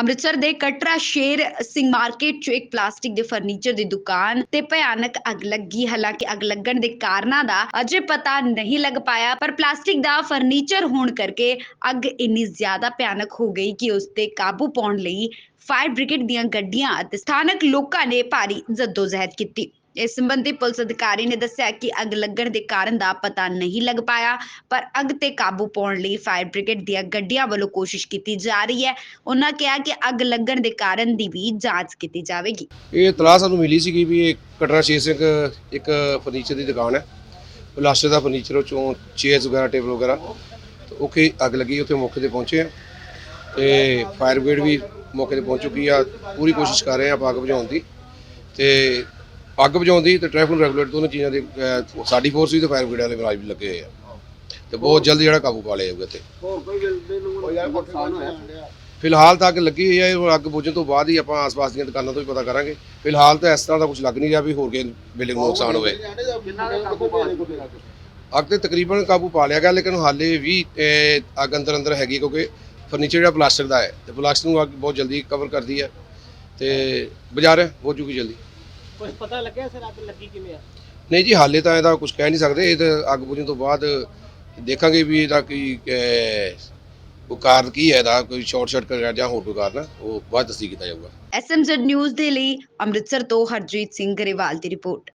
ਅੰਮ੍ਰਿਤਸਰ ਦੇ ਕਟਰਾ ਸ਼ੇਰ ਸਿੰਘ ਮਾਰਕੀਟ 'ਚ ਇੱਕ ਪਲਾਸਟਿਕ ਦੇ ਫਰਨੀਚਰ ਦੀ ਦੁਕਾਨ ਤੇ ਭਿਆਨਕ ਅੱਗ ਲੱਗੀ। ਹਾਲਾਂਕਿ ਅੱਗ ਲੱਗਣ ਦੇ ਕਾਰਨਾਂ ਦਾ ਅਜੇ ਪਤਾ ਨਹੀਂ ਲੱਗ ਪਾਇਆ, ਪਰ ਪਲਾਸਟਿਕ ਦਾ ਫਰਨੀਚਰ ਹੋਣ ਕਰਕੇ ਅੱਗ ਇੰਨੀ ਜ਼ਿਆਦਾ ਭਿਆਨਕ ਹੋ ਗਈ ਕਿ ਉਸ ਤੇ ਕਾਬੂ ਪਾਉਣ ਲਈ ਫਾਇਰ ਬ੍ਰਿਗੇਡ ਦੀਆਂ ਗੱਡੀਆਂ ਅਤੇ ਸਥਾਨਕ ਲੋਕਾਂ ਨੇ ਭਾਰੀ ਜਦੋਜਹਿਦ ਕੀਤੀ। ਇਸ ਸੰਬੰਧੀ ਪੁਲਿਸ ਅਧਿਕਾਰੀ ਨੇ ਦੱਸਿਆ ਕਿ ਅੱਗ ਲੱਗਣ ਦੇ ਕਾਰਨ ਦਾ ਪਤਾ ਨਹੀਂ ਲੱਗ ਪਾਇਆ, ਪਰ ਅੱਗ ਤੇ ਕਾਬੂ ਪਾਉਣ ਲਈ ਫਾਇਰ ਬ੍ਰਿਗੇਡ ਦੀਆਂ ਗੱਡੀਆਂ ਵੱਲੋਂ ਕੋਸ਼ਿਸ਼ ਕੀਤੀ ਜਾ ਰਹੀ ਹੈ। ਉਹਨਾਂ ਕਿਹਾ ਕਿ ਅੱਗ ਲੱਗਣ ਦੇ ਕਾਰਨ ਦੀ ਵੀ ਜਾਂਚ ਕੀਤੀ ਜਾਵੇਗੀ। ਇਹ ਇਤਲਾਹ ਸਾਨੂੰ ਮਿਲੀ ਸੀਗੀ ਵੀ ਇਹ ਕਟਰਾ ਸ਼ੇਰ ਸਿੰਘ ਇੱਕ ਫਰਨੀਚਰ ਦੀ ਦੁਕਾਨ ਹੈ। ਪਲਾਸਟਰ ਦਾ ਫਰਨੀਚਰ ਉਹ ਚੋਂ ਚੇਅਰਸ ਵਗੈਰਾ, ਟੇਬਲ ਵਗੈਰਾ ਉੱਥੇ ਅੱਗ ਲੱਗੀ, ਉੱਥੇ ਮੌਕੇ ਤੇ ਪਹੁੰਚੇ ਆ ਤੇ ਫਾਇਰ ਬ੍ਰਿਗੇਡ ਵੀ ਮੌਕੇ ਤੇ ਪਹੁੰਚ ਚੁੱਕੀ ਆ। ਪੂਰੀ ਕੋਸ਼ਿਸ਼ ਕਰ ਰਹੇ ਆ ਅੱਗ ਬੁਝਾਉਣ ਦੀ। ਤੇ ਅੱਗ ਬੁਝਾਉਣ ਦੀ ਤੇ ਟ੍ਰੈਫਿਕ ਰੈਗੂਲੇਟਰ ਦੋਨੋਂ ਚੀਜ਼ਾਂ ਦੇ ਅਹ, ਸਾਡੀ ਫੋਰਸ ਵੀ ਤੇ ਫਾਇਰ ਬ੍ਰਿਗੇਡ ਵਾਲੇ ਵੀ ਲੱਗੇ ਹੋਏ ਆ। ਤੇ ਬਹੁਤ ਜਲਦੀ ਜਿਹੜਾ ਕਾਬੂ ਪਾ ਲਿਆ ਜਾਊਗਾ ਤੇ ਫਿਲਹਾਲ ਤਾਂ ਅੱਗ ਲੱਗੀ ਹੋਈ ਹੈ ਉਹ ਅੱਗ ਬੁਝਣ ਤੋਂ ਬਾਅਦ ਹੀ ਆਪਾਂ ਆਸ-ਪਾਸ ਦੀਆਂ ਦੁਕਾਨਾਂ ਤੋਂ ਵੀ ਪਤਾ ਕਰਾਂਗੇ। ਫਿਲਹਾਲ ਤਾਂ ਇਸ ਤਰ੍ਹਾਂ ਦਾ ਕੁਝ ਲੱਗ ਨਹੀਂ ਰਿਹਾ ਵੀ ਹੋਰ ਕਿਸੇ ਬਿਲਡਿੰਗ ਨੂੰ ਨੁਕਸਾਨ ਹੋਵੇ। ਅੱਗ ਤੇ ਤਕਰੀਬਨ ਕਾਬੂ ਪਾ ਲਿਆ ਗਿਆ ਲੇਕਿਨ ਹਾਲੇ ਵੀ ਅਹ, ਅੱਗ ਅੰਦਰ ਅੰਦਰ ਹੈਗੀ ਕਿਉਂਕਿ ਫਰਨੀਚਰ ਜਿਹੜਾ ਪਲਾਸਟਿਕ ਦਾ ਹੈ ਤੇ ਪਲਾਸਟਿਕ ਨੂੰ ਅੱਗ ਬਹੁਤ ਜਲਦੀ ਕਵਰ ਕਰਦੀ ਹੈ ਤੇ ਬਾਜ਼ਾਰ ਹੋ ਜੂਗੀ ਜਲਦੀ। ਕੁਝ ਪਤਾ ਲੱਗਿਆ ਸਰ ਅੱਗ ਲੱਗੀ ਕਿਵੇਂ ਆ? ਨਹੀਂ ਜੀ ਹਾਲੇ ਤਾਂ ਇਹਦਾ ਕੁਝ ਕਹਿ ਨਹੀਂ ਸਕਦੇ। ਇਹ ਤਾਂ ਅੱਗ ਬੁਝਣ ਤੋਂ ਬਾਅਦ ਦੇਖਾਂਗੇ ਵੀ ਇਹਦਾ ਕੀ ਕੋਈ ਕਾਰਨ ਕੀ ਹੈ ਇਹਦਾ ਕੋਈ ਸ਼ਾਰਟ ਸਰਕਟ ਜਾਂ ਹੋਰ ਕੋਈ ਕਾਰਨ ਉਹ ਬਾਅਦ ਦੱਸੀ ਕੀਤਾ ਜਾਊਗਾ। ਐਸਐਮਜ਼ੈਡ ਨਿਊਜ਼ ਦੇ ਲਈ ਅੰਮ੍ਰਿਤਸਰ ਤੋਂ ਹਰਜੀਤ ਸਿੰਘ ਗਰੇਵਾਲ ਦੀ ਰਿਪੋਰਟ।